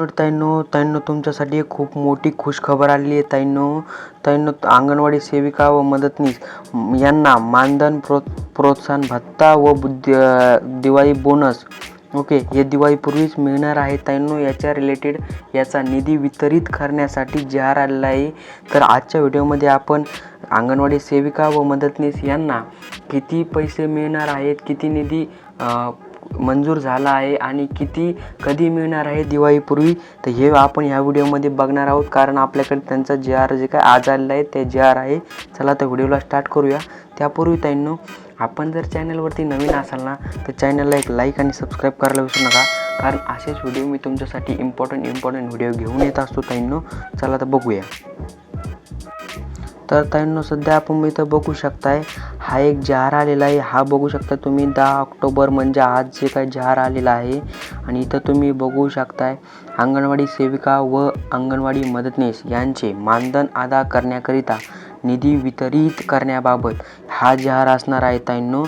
तर ताईंनो ताईंनो तुमच्यासाठी एक खूप मोठी खुशखबर आलेली आहे ताईंनो. ताईंनो अंगणवाडी सेविका व मदतनीस यांना मानधन प्रो प्रोत्साहन भत्ता व बुद्ध दिवाळी बोनस. ओके हे दिवाळीपूर्वीच मिळणार आहे ताईंनो. याच्या रिलेटेड याचा निधी वितरित करण्यासाठी जे आलेला आहे. तर आजच्या व्हिडिओमध्ये आपण अंगणवाडी सेविका व मदतनीस यांना किती पैसे मिळणार आहेत किती निधी मंजूर झाला आहे आणि किती कधी मिळणार आहे दिवाळीपूर्वी तर हे आपण ह्या व्हिडिओमध्ये बघणार आहोत. कारण आपल्याकडे त्यांचा जे आर जे काय आज आलेला आहे ते जे आर आहे. चला तर व्हिडिओला स्टार्ट करूया. त्यापूर्वी ताईंनो आपण जर चॅनलवरती नवीन असाल ना तर चॅनलला एक लाईक आणि सबस्क्राईब करायला विसरू नका. कारण असेच व्हिडिओ मी तुमच्यासाठी इम्पॉर्टंट इम्पॉर्टंट व्हिडिओ घेऊन येत असतो ताईंनो. चला तर बघूया. तर ताईंनो सध्या आपण इथं बघू शकताय हा एक जार आलेला आहे. हा बघू शकता तुम्ही दहा ऑक्टोबर म्हणजे आज जे काही जार आलेला आहे आणि इथं तुम्ही बघू शकताय अंगणवाडी सेविका व अंगणवाडी मदतनीस यांचे मानधन अदा करण्याकरिता निधी वितरित करण्याबाबत हा जार असणार आहे ताईंनो.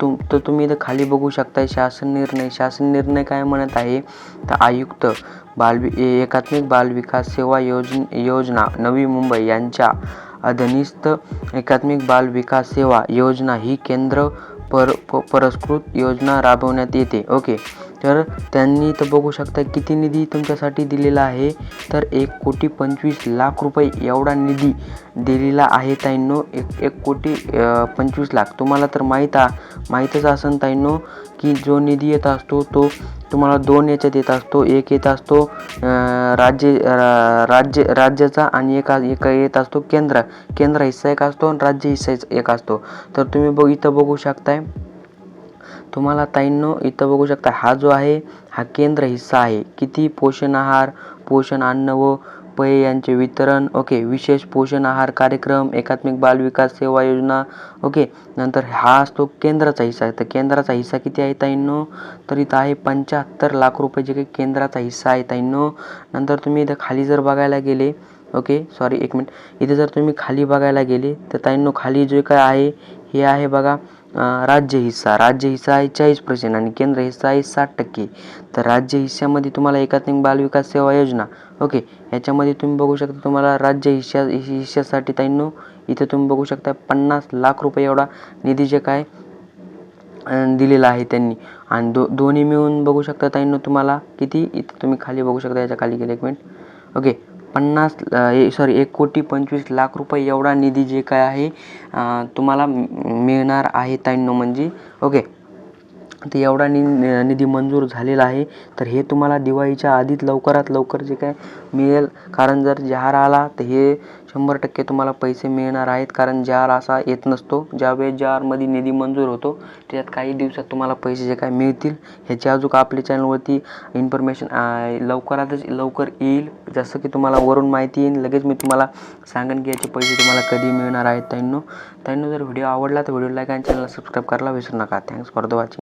तुम तर तुम्ही इथं खाली बघू शकताय शासन निर्णय. शासन निर्णय काय म्हणत आहे? तर आयुक्त बाल एकात्मिक बाल विकास सेवा योजन योजना नवी मुंबई यांच्या अधीनस्थ एकात्मिक बाल विकास सेवा योजना ही केंद्र पर पुरस्कृत योजना राबवण्यात येते. ओके. तर त्यांनी तर बघू शकता किती निधी तुमच्यासाठी दिलेला आहे. तर एक कोटी पंचवीस लाख रुपये एवढा निधी दिलेला आहे ताईंनो. एक एक कोटी पंचवीस लाख. तुम्हाला तर माहीत आ माहीतच असेल ताईंनो की जो निधी येत असतो तो तुम्हाला दोन याच्यात येत असतो. एक येत असतो राज्य रा- राज्य राज्याचा आणि एक एक येत असतो केंद्र. केंद्र हिस्सा एक असतो आणि राज्य हिस्सा एक असतो. तर तुम्ही बघ इथं बघू शकताय तुम्हाला ताईंनो इथं बघू शकता हा जो आहे हा केंद्र हिस्सा आहे. किती पोषण आहार पोषण अन्न व पेय यांचे वितरण. ओके विशेष पोषण आहार कार्यक्रम एकात्मिक बाल विकास सेवा योजना. ओके नंतर हा असतो केंद्राचा हिस्सा. तर केंद्राचा हिस्सा किती आहे ताईंनो? तर इथं आहे पंच्याहत्तर लाख रुपये जे काही केंद्राचा हिस्सा आहे ताईंनो. नंतर तुम्ही इथं खाली जर बघायला गेले ओके सॉरी एक मिनिट इथे जर तुम्ही खाली बघायला गेले तर ताईंनो खाली जे काय आहे हे आहे बघा राज्य हिस्सा. राज्य हिस्सा आहे चाळीस पर्सेंट आणि केंद्र हिस्सा आहे साठ टक्के. तर राज्य हिस्स्यामध्ये तुम्हाला एकात्मिक बाल विकास सेवा योजना. ओके याच्यामध्ये तुम्ही बघू शकता तुम्हाला राज्य हिस्सा हिस्स्यासाठी ताईंनो इथे तुम्ही बघू शकता पन्नास लाख रुपये एवढा निधी जे काय दिलेला आहे त्यांनी. आणि दो दोन्ही मिळून बघू शकता ताईंनो तुम्हाला किती? इथं तुम्ही खाली बघू शकता याच्या खाली गेले एक मिनिट. ओके पन्नास सॉरी एक कोटी पंचवीस लाख रुपये एवढा निधी जे काय आहे तुम्हाला मिळणार आहे ताईंनो म्हणजे. ओके तर एवढा नि निधी मंजूर झालेला आहे तर हे तुम्हाला दिवाळीच्या आधीच लवकरात लवकर जे काय मिळेल. कारण जर जहार आला तर हे शंभर टक्के तुम्हाला पैसे मिळणार आहेत. कारण जहार असा येत नसतो. ज्यावेळेस जहारमध्ये निधी मंजूर होतो त्याच्यात काही दिवसात तुम्हाला पैसे जे काय मिळतील ह्याची अजून आपल्या चॅनलवरती इन्फॉर्मेशन लवकरातच लवकर येईल. जसं की तुम्हाला वरून माहिती येईल लगेच मी तुम्हाला सांगेन की याचे पैसे तुम्हाला कधी मिळणार आहेत त्यांनो त्यांनो जर व्हिडिओ आवडला तर व्हिडिओ लाईक आणि चॅनलला सबस्क्राईब करायला विसरू नका. Thanks for the watching